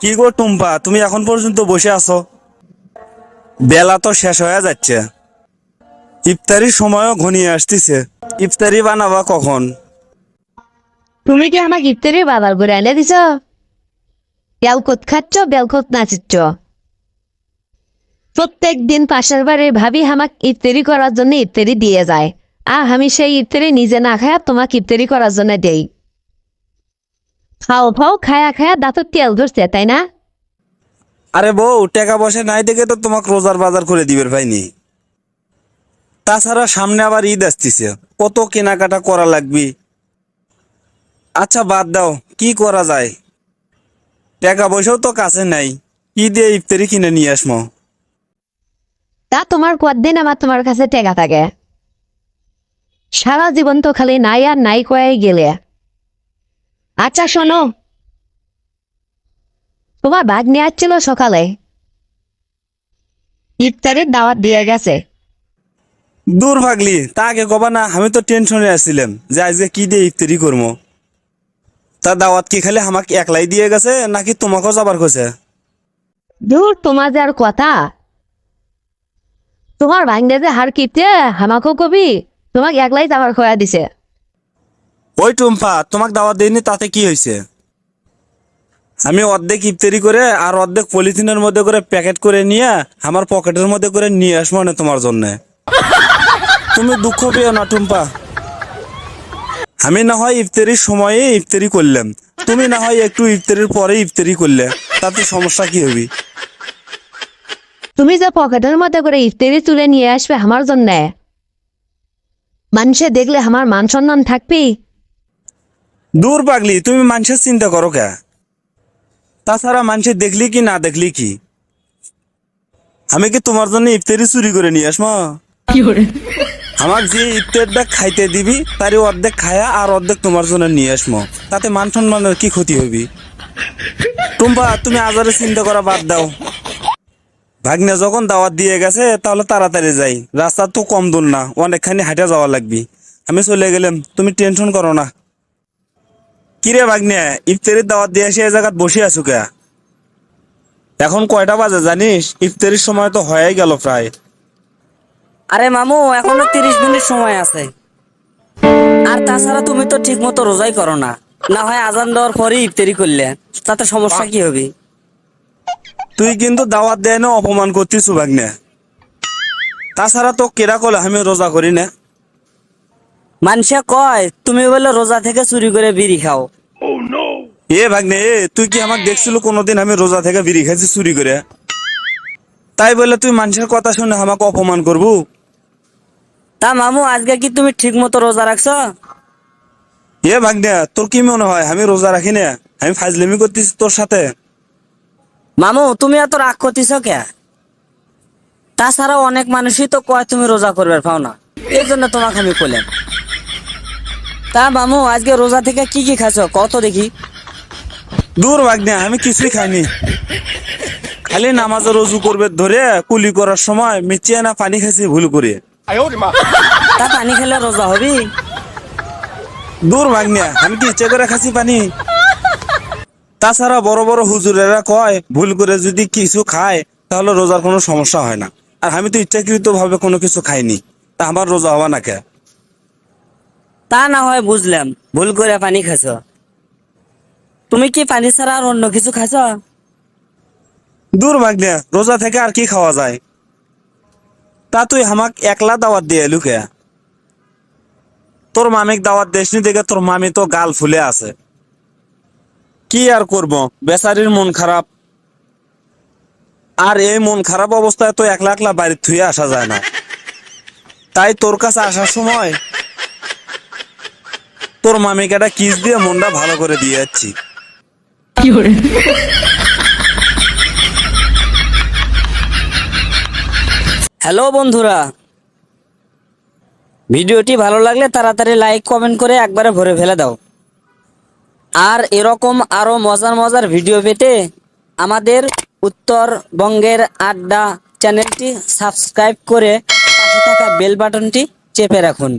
কি গো টুম্পা, তুমি এখন পর্যন্ত বসে আছো? বেলা তো শেষ হয়ে যাচ্ছে। ইফতারির সময়ও ঘনিয়ে আসতেছে। ইফতারি বানাবা কখন? তুমি কি আমাকে ইফতারি বাবার করে এনে দিছ? বেলকত খাচ্ছ বেলকত নাচিচ্ছ প্রত্যেক দিন পাশের বাড়ির ভাবি আমাক ইফতারি করার জন্য ইফতারি দিয়ে যায়। আর আমি সেই ইফতারি নিজে না খায়া তোমাকে ইফতারি করার জন্য দেই। খাও ফাও খায়া খায়া দাঁতের তেল ধরছে তাই না? আরে বউ টাকা পয়সা নাই দেখে তো তোমাকে রোজার বাজার করে দিবে ভাইনি। তাছাড়া সামনে আবার ঈদ আসতেছে কত কেনাকাটা করা লাগবে? আচ্ছা বাদ দাও কি করা যায়? টাকা পয়সাও তো কাছে নাই দিয়ে ইফতারি কিনে নিয়ে আসমো। তা তোমার কদিন আমার তোমার কাছে টেকা থাকে? সারা জীবন তো খালি নাই আর নাই কয়ে গেলে। আচ্ছা শোনো। তোমার বাঘ নিয়ে আসছিল সকালে। ইফতারের দাওয়াত দিয়ে গেছে। দূর ভাগলি তা আগে কবা না আমি তো টেনশনে আসছিলাম যে আজকে কি দিয়ে ইফতারি করব তা দাওয়াত কি খালি আমাকে একলাই দিয়ে গেছে নাকি তোমাকেও যাবার কইছে? দূর তোমার যে আর কথা। তোমার ভাঙলে যে হার কিপতে আমাকেও কবি তোমাকে একলাই যাবার খোয়া দিছে। ওই টুম্পা, তোমাকে দাওয়াত দেয়নি তাতে কি হয়েছে আমি অর্ধেক ইফতারি করে আর অর্ধেক পলিথিনের মধ্যে করে প্যাকেট করে নিয়ে আমার পকেটের মধ্যে করে নিয়ে আসব না তোমার জন্য। তুমি দুঃখ পেও না, টুম্পা। আমি না হয় ইফতারির সময়ে ইফতারি করলাম। তুমি না হয় একটু ইফতারির পরে ইফতারি করলে, তাতে সমস্যা কি হবে? তুমি যে পকেটের মধ্যে করে ইফতারি তুলে নিয়ে আসবে আমার জন্য, মানুষে দেখলে আমার মান সম্মান থাকবি দূর পাগলি তুমি মানুষের চিন্তা করো কে? তাছাড়া মানুষের দেখলি কি না দেখলি কি? আমি কি তোমার জন্য ইফতারি চুরি করে নিয়ে আসমো আমার যে ইফতারটা খাইতে দিবি তারই অর্ধেক খায়া আর অর্ধেক তোমার জন্য নিয়ে আসমো তাতে মান সম্মানের কি ক্ষতি হবি টুম্পা তুমি আজারে চিন্তা করা বাদ দাও। ভাগ্নে যখন দাওয়াত দিয়ে গেছে তাহলে তাড়াতাড়ি যাই। রাস্তা তো কম দূর না অনেকখানি হাঁটে যাওয়া লাগবি। আমি চলে গেলাম তুমি টেনশন করো না। কিরে ভাগ্নে ইফতারির দাওয়াত দিয়ে এসে জায়গাত বসে আছো কে? এখন কয়টা বাজে জানিস? ইফতারির সময় তো হয়ে গেল প্রায়। আরে মামু এখনও তিরিশ মিনিট সময় আছে। আর তাছাড়া তুমি তো ঠিক মতো রোজাই করো না। না হয় আজান দেওয়ার পরেই ইফতারি করলে। তাতে সমস্যা কি হবে? তুই কিন্তু দাওয়াত দেয় না অপমান করতিস ভাগ্নে। তাছাড়া তো কেরা কলে আমি রোজা করি না। মানুষে কয় তুমি বলে রোজা থেকে চুরি করে বিড়ি খাও। এ ভাগ্নে এ তুই কি আমাকে দেখছিল কোনোদিন আমি রোজা থেকে বিড়ি খাইছি চুরি করে? তাই বলে তুই মানুষের কথা শুনে আমাকে অপমান করবু? তা মামু আজকে কি তুমি ঠিক মতো রোজা রাখছো? এ ভাগ্নে তোর কি মনে হয় আমি রোজা রাখি না? আমি ফাজলেমি করতেছি তোর সাথে? মামু তুমি এত রাগ করতেছ কে? তাছাড়াও অনেক মানুষই তো কয় তুমি রোজা করবে পাও না। এই জন্য তোমাকে আমি বললাম তা মামু আজকে রোজা থেকে কি কি খাচ্ছ কত দেখি। দূর ভাগ্নে আমি কিছুই খাইনি। খালি নামাজের রজু করবে ধরে কুলি করার সময় মিচিয়ে না পানি খাইছি ভুল করে। তা পানি খেলে রোজা হবি? দূর ভাগ্নে আমি কি ইচ্ছে করে খাচ্ছি পানি? তাছাড়া বড় বড় হুজুরেরা কয় ভুল করে যদি কিছু খায় তাহলে রোজার কোনো সমস্যা হয় না। আর আমি তো ইচ্ছাকৃত ভাবে কোনো কিছু খাইনি। তা আমার রোজা হওয়া না কে? তা না হয় বুঝলাম। ভুল করে পানি খাইছ। তুমি কি পানি ছাড়া আর অন্য কিছু খাইছ? দূর ভাগ্নে, রোজা থেকে আর কি খাওয়া যায়? তা তুই আমাক একলা দাওয়াত দিয়ে লুকে তোর মামিক দাওয়াত দেশনি দেখে তোর মামি তো গাল ফুলে আছে। কি আর করব? বেচারির মন খারাপ। আর এই মন খারাপ অবস্থায় তো একলা একলা বাড়ি থুয়ে আসা যায় না। তাই তোর কাছে আসার সময় তোর মামিকে একটা কিস দিয়ে মনটা ভালো করে দিয়ে যাচ্ছি। হ্যালো বন্ধুরা। ভিডিওটি ভালো লাগলে তাড়াতাড়ি লাইক কমেন্ট করে একবারে ভরে ফেলে দাও। আর এরকম আরও মজার মজার ভিডিও পেতে আমাদের উত্তরবঙ্গের আড্ডা চ্যানেলটি সাবস্ক্রাইব করে পাশে থাকা বেল বাটনটি চেপে রাখুন।